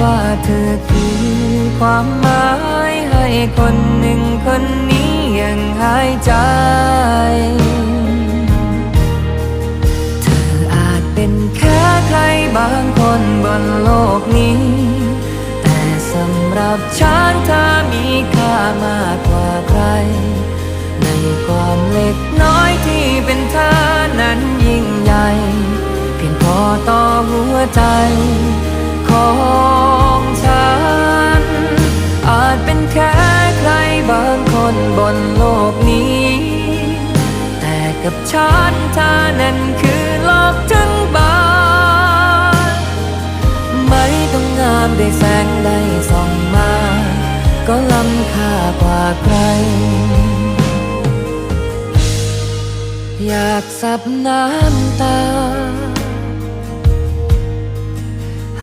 ว่าเธอคือความหมายให้คนหนึ่งคนนี้ยังหายใจ เธออาจเป็นแค่ใครบางคนบนโลกนี้ แต่สำหรับฉันเธอมีค่ามากกว่าใคร ในความเล็กน้อยที่เป็นเธอนั้นยิ่งใหญ่ เพียงพอต่อหัวใจ แค่ใครบางคนบนโลกนี้ แต่กับฉันเธอนั้นคือโลกทั้งใบไม่ต้องงามด้แสงใดส่องมา ก็ล้ำค่ากว่าใคร อยากสับน้ำตา